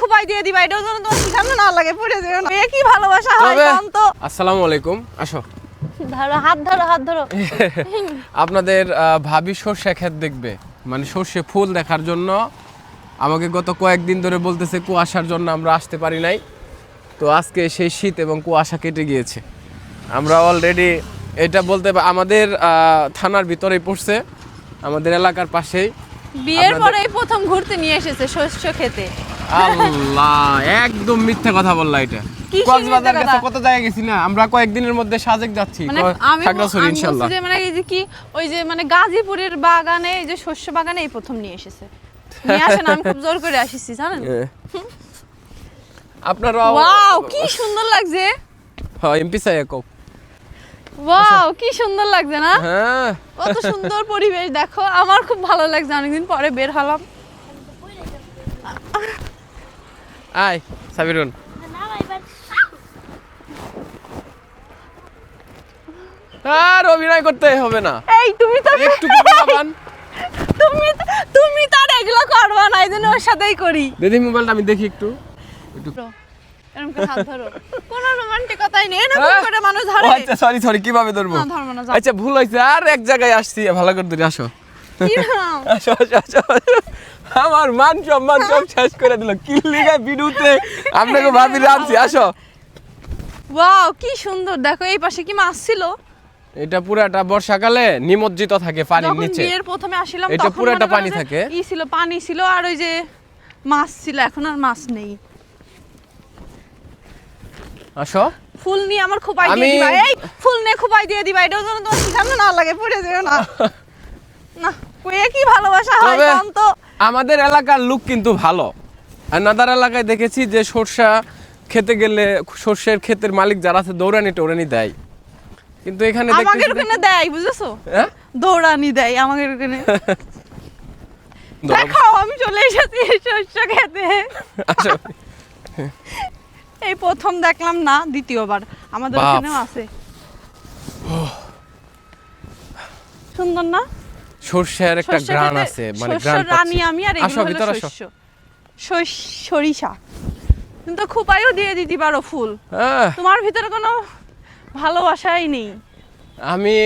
খুপাই দিয়ে দিবা এটাও যেন তোমার শিখানো না লাগে পড়ে যেও না। এ কি ভালোবাসা হয় তবে তো। আসসালামু আলাইকুম আসো। ধরো হাত ধরো হাত ধরো। আপনাদের ভাবি সর্ষে ক্ষেত দেখবে। মানে সর্ষে ফুল দেখার জন্য আমাকে গত কয়েকদিন ধরে বলতেছে কুয়াশার জন্য আমরা আসতে পারি নাই। তো আজকে সেই শীত এবং কুয়াশা কেটে গিয়েছে। আমরা অলরেডি এটা বলতে আমাদের আহ, থানার ভিতরেই পড়ছে আমাদের এলাকার পাশেই। বিয়ের পরেই প্রথম ঘুরতে নিয়ে এসেছে শস্য খেতে। আল্লাহ একদম মিথ্যা কথা বললা এটা। কক্সবাজার গেছে কত জায়গায় গেছি না? আমরা কয়েকদিনের মধ্যে সাজেক যাচ্ছি মানে খাগড়াছড়ি যে মানে এই যে কি ওই যে মানে গাজীপুরের বাগানে এই যে শস্য বাগানে এই প্রথম নিয়ে এসেছে। নিয়ে আসেন আমি খুব জোর করে আসিছি জানেন? আপনারা ওয়াও কি সুন্দর লাগছে। হ্যাঁ এমপি সাহেব ওয়াও কি সুন্দর লাগছে না? হ্যাঁ। কত সুন্দর পরিবেশ দেখো আমার খুব ভালো লাগছে অনেকদিন পরে বের হলাম। আয় সাবিরুন। আর অভিনয় করতে হবে না। এই তুমি তো একটু পাবান তুমি তুমি তার এগুলো করবা না এই জন্য ওর সাথেই করি। দিদি মোবাইলটা আমি দেখি একটু। একটু। এরকম করে হাত ধরো। কোনো রোমান্টিকতাই নেই এরকম হ্যাঁ? করে মানুষ ধরে। আচ্ছা সরি সরি কীভাবে ধরবো? না, ধরবো না, আচ্ছা ভুল হয়েছে আর এক জায়গায় আসছি ভালো করে ধরে? আসো আসো আসো আসো। আমার মান সম্মান সব শেষ করে দিল। কিল্লিগা বিডুতে আপনাকে ভাবি রাখছি আসো। ওয়াও কি সুন্দর। দেখো এই পাশে কি মাছ ছিল? এটা পুরাটা বর্ষাকালে নিমজ্জিত থাকে পানির নিচে। বিয়ের প্রথমে আসিলাম এটা তখন পুরাটা পানি থাকে। ই ছিল পানি ছিল আর ওই যে মাছ ছিল এখন আর মাছ নেই। আসো। ফুল নিয়ে আমার খোপাই দিয়ে দিবা। এই ফুল নিয়ে খোপাই দিয়ে দিবা। এটাও যেন তোমার শিখানো না লাগে পড়ে যেও না। না কয়ে কি ভালোবাসা হয় তবে কাম তো আমাদের এলাকার লোক কিন্তু ভালো। আর নাদার এলাকায় দেখেছি যে সরষা খেতে গেলে সর্ষের ক্ষেতের মালিক যারা আছে দৌড়ানি টৌড়ানি দেয়। কিন্তু এখানে আমাদের ওখানে দেয় বুঝেছ? হ্যাঁ? দৌড়ানি দেয় আমাদের ওখানে। দেখো আমি চলে এসেছি শস্য খেতে। এই প্রথম দেখলাম না দ্বিতীয়বার। আমাদের। ওখানেও আছে। সুন্দর না? সর্ষের একটা গ্রান আছে মানে গ্রান রানী আমি আর আসো ভিতরে আসো। সরিষা। কিন্তু খুপাইও দিয়ে দিতে পারো ফুল। তোমার ভিতরে কোনো ভালোবাসাই নেই। আমি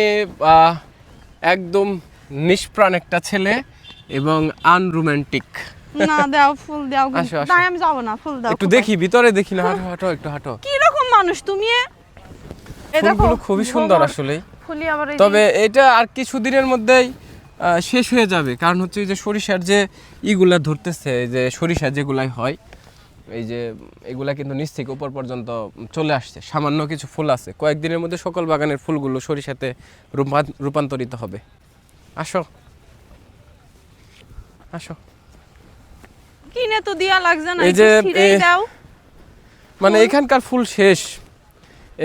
একদম নিষ্প্রাণ একটা ছেলে এবং আনরোম্যান্টিক না দাও ফুল দাও। তাই আমি যাব না ফুল দাও একটু দেখি ভিতরে দেখি না হাঁটো হাঁটো একটু হাঁটো। কি রকম মানুষ তুমি এ? দেখো, খুবই সুন্দর আসলে ফুলি আবার তবে এটা আর কিছুদিনের মধ্যেই শেষ হয়ে যাবে। কারণ হচ্ছে যে সরিষার যে ইগুলা ধরতেছে এই যে সরিষা যেগুলাই হয় এই যে এগুলা কিন্তু নিচ থেকে উপর পর্যন্ত চলে আসছে। সামান্য কিছু ফুল আছে। কয়েকদিনের মধ্যে সকল বাগানের ফুলগুলো সরিষাতে রূপা- রূপান্তরিত হবে। আসো। আসো। কিনে তো দিয়া লাগছে না এই যে, মানে এখানকার ফুল শেষ।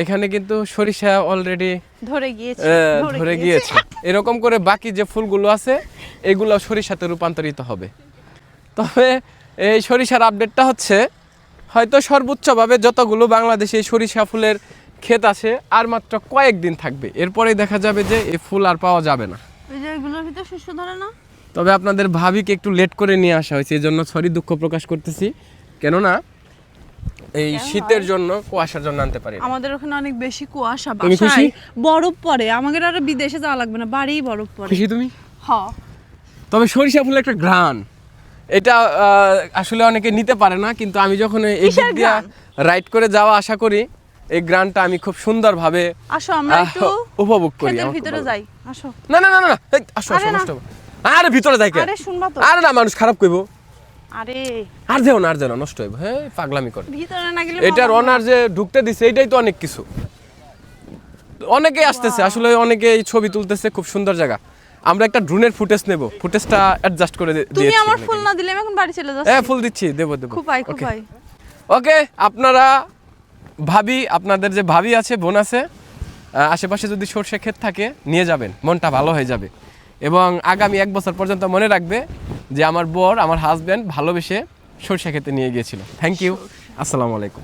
এখানে কিন্তু সরিষা অলরেডি ধরে গিয়েছে ধরে গিয়েছে। এরকম করে বাকি যে ফুলগুলো আছে এগুলো সরিষাতে রূপান্তরিত হবে। তবে এই সরিষার আপডেটটা হচ্ছে হয়তো সর্বোচ্চভাবে যতগুলো বাংলাদেশে সরিষা ফুলের ক্ষেত আছে আর মাত্র কয়েকদিন থাকবে। এরপরেই দেখা যাবে যে এই ফুল আর পাওয়া যাবে না। ওই যে এগুলোর ভিতর শস্য ধরে না? তবে আপনাদের ভাবিকে একটু লেট করে নিয়ে আসা হয়েছে এই জন্য সরি দুঃখ প্রকাশ করতেছি। কেননা এই শীতের জন্য কুয়াশার জন্য আনতে পারি আমাদের ওখানে অনেক বেশি কুয়াশা বাসায় বরফ পড়ে আমাদের আর বিদেশে যাওয়া লাগবে না বাড়িই বরফ পড়ে। খুশি তুমি? হ। তবে সরিষা ফুলের একটা ঘ্রাণ। এটা আসলে অনেকে নিতে পারে না কিন্তু আমি যখন এই দিক দিয়া রাইড করে যাওয়া আশা করি এই গ্রানটা আমি খুব সুন্দরভাবে আসো আমরা একটু উপভোগ করি আমার ভিতরে যাই আসো। না না না না আসো আসো। আরে ভিতরে যাই কে? আরে শুনবা তো। আরে না মানুষ খারাপ কইবো। আরে। আর যেও না আর যেও নষ্ট হইব। হ্যাঁ পাগলামি করে। ভিতরে না গেলে এটার মজা অনার যে ঢুকতে দিছে এটাই তো অনেক কিছু। অনেকে আসতেছে আসলে অনেকে এই ছবি তুলতেছে খুব সুন্দর জায়গা। আমরা একটা ড্রোনের ফুটেজ নেব ফুটেজটা অ্যাডজাস্ট করে তুমি আমার ফুল না দিলে আমি এখন বাড়ি চলে হ্যাঁ ফুল দিচ্ছি দেবো দেবো। খুপাই Okay. খুপাই ওকে আপনারা ভাবি আপনাদের যে ভাবি আছে বোন আছে আশেপাশে যদি সর্ষে ক্ষেত থাকে নিয়ে যাবেন। মনটা ভালো হয়ে যাবে। এবং আগামী এক বছর পর্যন্ত মনে রাখবে যে আমার বর আমার হাজব্যান্ড ভালোবেসে সরষে খেতে নিয়ে গিয়েছিল। থ্যাংক ইউ আসসালামু আলাইকুম।